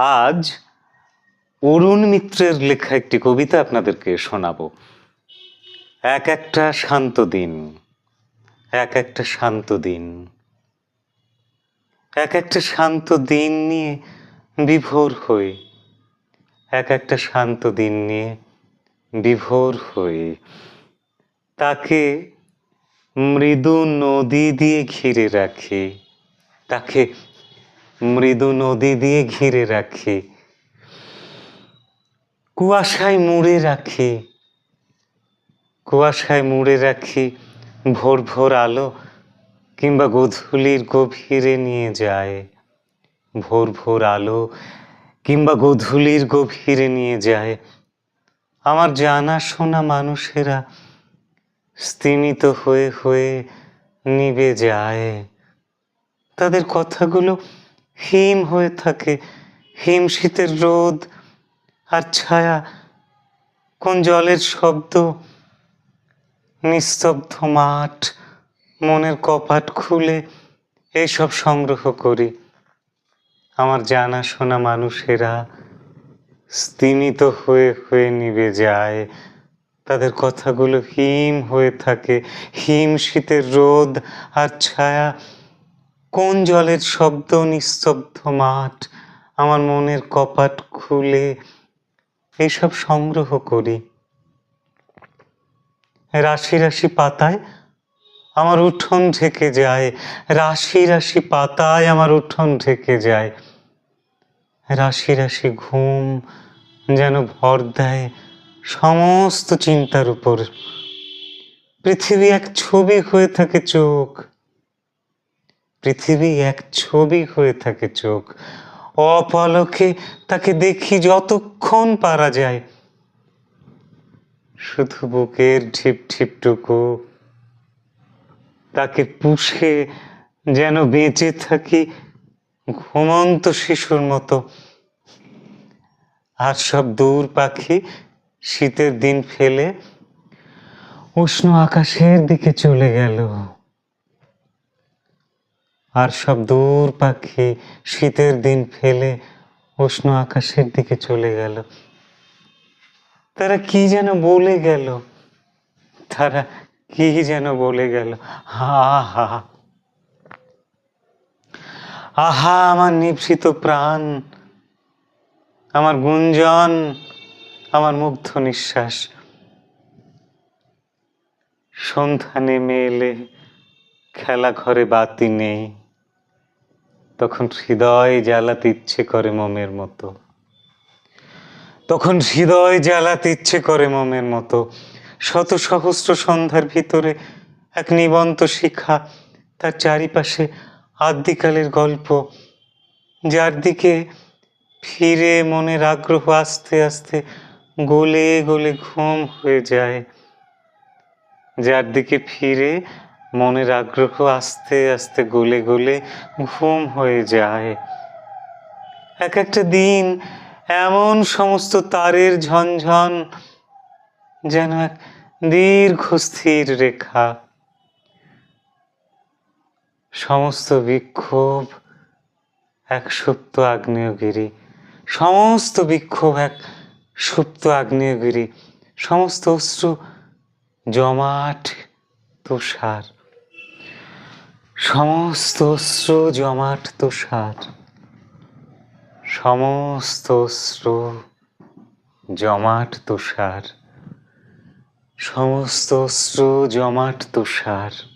আজ অরুণ মিত্রের লেখা একটি কবিতা আপনাদেরকে শোনাবো। এক একটা শান্ত দিন, এক একটা শান্ত দিন, এক একটা শান্ত দিন নিয়ে বিভোর হয়ে এক একটা শান্ত দিন নিয়ে বিভোর হয়ে তাকে মৃদু নদী দিয়ে ঘিরে রাখে, তাকে মৃদু নদী দিয়ে ঘিরে রাখে। কুয়াশায় মুড়ে রাখে। কুয়াশায় মুড়ে রাখি, ভোর ভোর আলো কিংবা গোধূলির গভীরে নিয়ে যায়। ভোর ভোর আলো কিংবা গোধূলির গভীরে নিয়ে যায়। আমার জানা শোনা মানুষেরা স্তিমিত হয়ে হয়ে নিবে যায়। তাদের কথাগুলো হিম হয়ে থাকে। হিম শীতের রোদ আর ছায়া, কোন জলের শব্দ? নিস্তব্ধ মাঠ, মনের কপাট খুলে এইসব সংগ্রহ করি। আমার জানা শোনা মানুষেরা স্তিমিত হয়ে হয়ে নিবে যায়। তাদের কথাগুলো হিম হয়ে থাকে। হিম শীতের রোদ আর ছায়া কোন জলের শব্দ নিস্তব্ধ মাঠ? আমার মনের কপাট খুলে এসব সংগ্রহ করি। রাশি রাশি পাতায় আমার উঠোন ঢেকে যায়। রাশি রাশি পাতায় আমার উঠোন ঢেকে যায়। রাশি রাশি ঘুম যেন ভর দেয় সমস্ত চিন্তার উপর। পৃথিবী এক ছবি হয়ে থাকে চোখ। পৃথিবী এক ছবি হয়ে থাকে চোখ। অপলকে তাকে দেখি যতক্ষণ পারা যায়। শুধু বুকের ঢিপ ঢিপটুকু তাকে পুষে যেন বেঁচে থাকি ঘুমন্ত শিশুর মতো। আর সব দূর পাখি শীতের দিন ফেলে উষ্ণ আকাশের দিকে চলে গেল। আর সব দূর পাখি শীতের দিন ফেলে উষ্ণ আকাশের দিকে চলে গেল। তারা কি যেন বলে গেল? তারা কি যেন বলে গেল? হা আহা, আমার নিভৃত প্রাণ, আমার গুঞ্জন, আমার মুগ্ধ নিঃশ্বাস। সন্ধ্যা নেমে এলে খেলা ঘরে বাতি নেই। তখন হৃদয় জ্বালাতে ইচ্ছে করে মমের মতো। তখন হৃদয় জ্বালাতে ইচ্ছে করে মমের মতো। শত সহস্র সন্ধ্যার ভিতরে এক নিবন্ত শিখা তার চারিপাশে আদ্যিকালের গল্প, যার দিকে ফিরে মনের আগ্রহ আস্তে আস্তে গলে গলে ঘুম হয়ে যায়। যার দিকে ফিরে মনের আগ্রহ আস্তে আস্তে গলে গলে ঘুম হয়ে যায়। এক একটা দিন এমন সমস্ত তারের ঝনঝন যেন এক দীর্ঘ স্থির রেখা। সমস্ত বিক্ষোভ এক সুপ্ত আগ্নেয়গিরি, সমস্ত বিক্ষোভ এক সুপ্ত আগ্নেয়গিরি, সমস্ত অশ্রু জমাট তুষার। সমস্ত অস্ত্র জমাট তুষার। সমস্ত অস্ত্র জমাট তুষার। সমস্ত অস্ত্র জমাট তুষার।